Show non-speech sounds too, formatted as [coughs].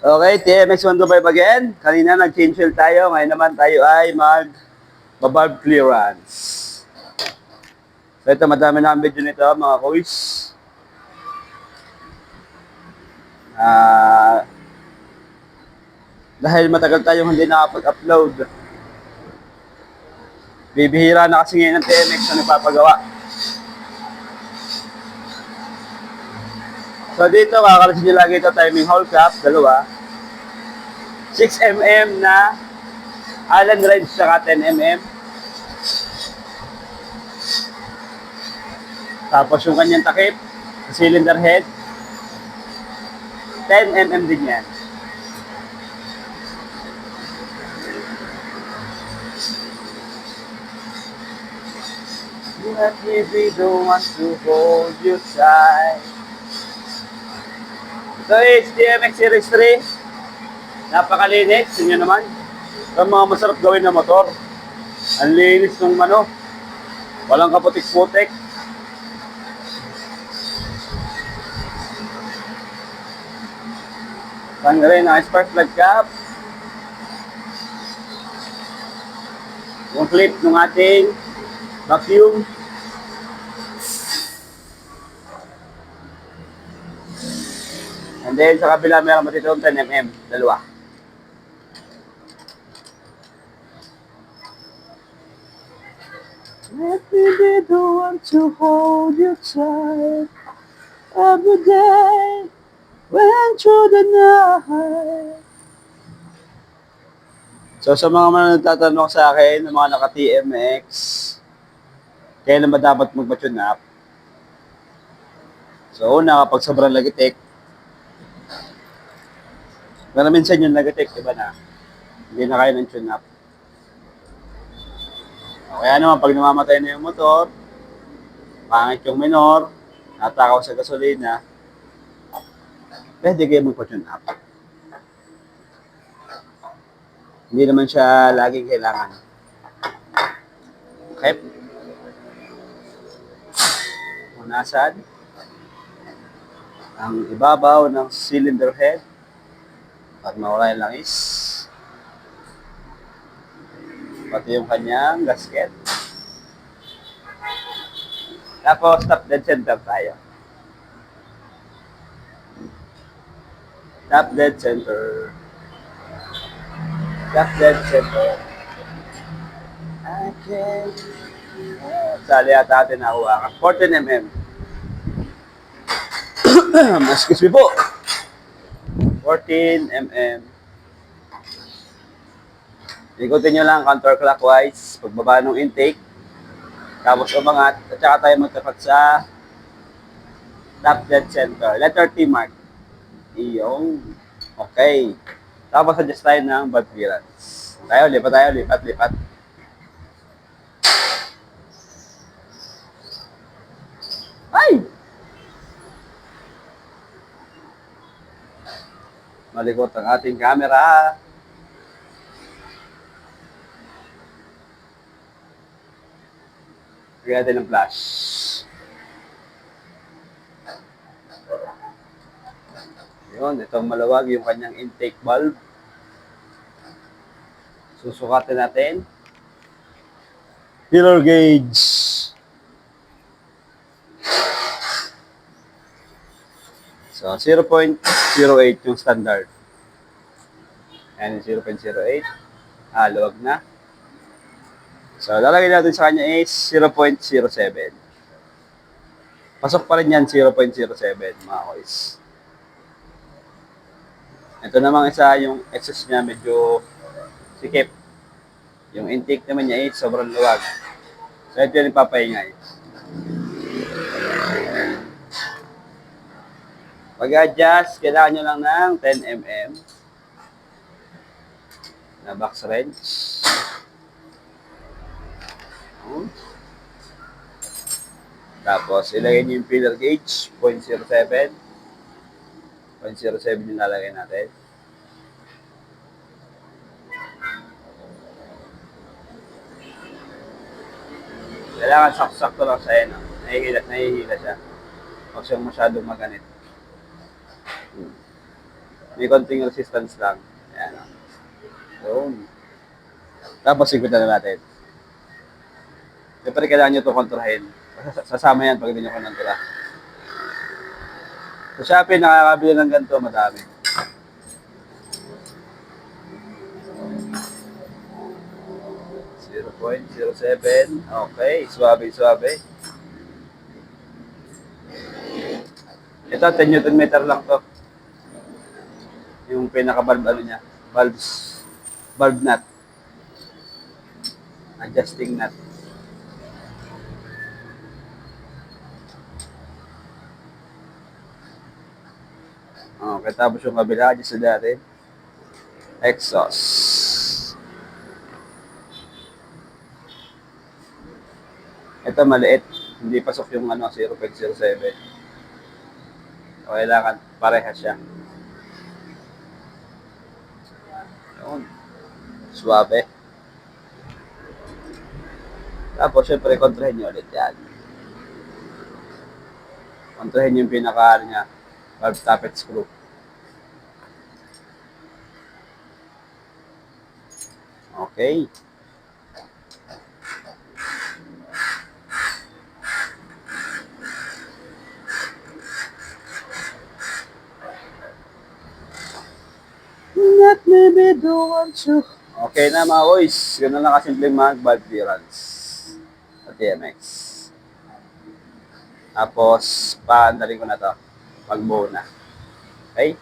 Okay, TMX 125 again. Kanina nag-change wheel tayo. Ngayon naman tayo ay mag valve clearance. So ito, madami na ang video nito mga kuys. Ah, dahil matagal tayong hindi nakapag-upload. Bibihira na kasi ngayon ng TMX na nagpapagawa. So dito, kakalasin nyo lagi ito timing hole cap, dalawa. 6mm na Allen wrench saka 10mm. Tapos yung kanyang takip, cylinder head, 10mm din yan. Let me be the one to hold you tight. Ito is DMX Series 3. Napakalinis. Yun naman. Ang mga masarap gawin na motor. Ang linis ng ano. Walang kaputik-putik. Saan rin ang spark plug cap. Yung clip ng ating vacuum. And then sa kabila meron mo dito 10mm, dalawa. Let me be the one to hold you tight every day when through the night. So sa mga mga nagtatanong sa akin, ng mga naka-TMX, kailan ba dapat magpa-tune up? So una, kapag sobrang lagitik, pero minsan yung negative, iba na. Hindi na kaya ng tune up. Kaya naman, pag namamatay na yung motor, pangit yung minor, natakaw sa gasolina, pwede kayo magpa-tune up. Hindi naman siya laging kailangan. Okay? Punasan ang ibabaw ng cylinder head at mawala yung langis. Pati yung kanyang gasket. Tapos, top dead center tayo. Top dead center. Top dead center. Okay. Sali ata natin nakuha ka. 14 mm. [coughs] Excuse me po. 14 mm. Ikutin nyo lang counterclockwise, pagbaba ng intake. Tapos umangat, at saka tayo magtapat sa top dead center. Letter T mark. Iyong. Okay. Tapos adjust tayo ng valve clearance. Tayo, lipat tayo, lipat, lipat. Ay! Malikot ang ating camera. Lagyan natin ng flash. Yun, itong malawag yung kanyang intake valve. Susukatin natin. Filler gauge. So, 0.08 yung standard. Ayan yung 0.08. Ah, luwag na. So, lalagay natin sa kanya is 0.07. Pasok pa rin yan 0.07 mga kois. Ito namang isa yung exhaust niya medyo sikip. Yung intake naman niya is sobrang luwag. So, ito yung ipapahingay. Pag-adjust, kailangan nyo lang ng 10mm na box wrench. Tapos, ilagay nyo yung filler gauge, 0.07. 0.07 yung lalagay natin. Kailangan sakto-sakto lang sa no? Nahihila, nahihila siya. Huwag siyang masyadong maganit. May konting resistance lang. Ayan. Yun. Tapos ikot na natin. Siyempre, kailangan nyo ito kontrahin. Sas- Sasama yan pag hindi nyo kontra. Sa Shopee, nakakabili ng ganito, madami. Zero point zero seven. Okay, suabe, suabe. Ito, 10 Newton meter lang to. Yung pinaka-valve ano niya. Valves. Valve nut. Adjusting nut. Okay, tapos yung kabila, adjust na natin. Exhaust. Ito maliit. Hindi pasok yung ano, 0.07. So, kailangan parehas siya. Yun. Suwabe. Tapos, syempre, kontrahin nyo ulit yan. Kontrahin yung pinaka, niya, valve tappet screw. Okay. Let me be the one to... Okay na mga boys. Ganun lang kasimple mag valve clearance. Sa TMX. Tapos, paandarin ko na to. Mag-bow na. Okay?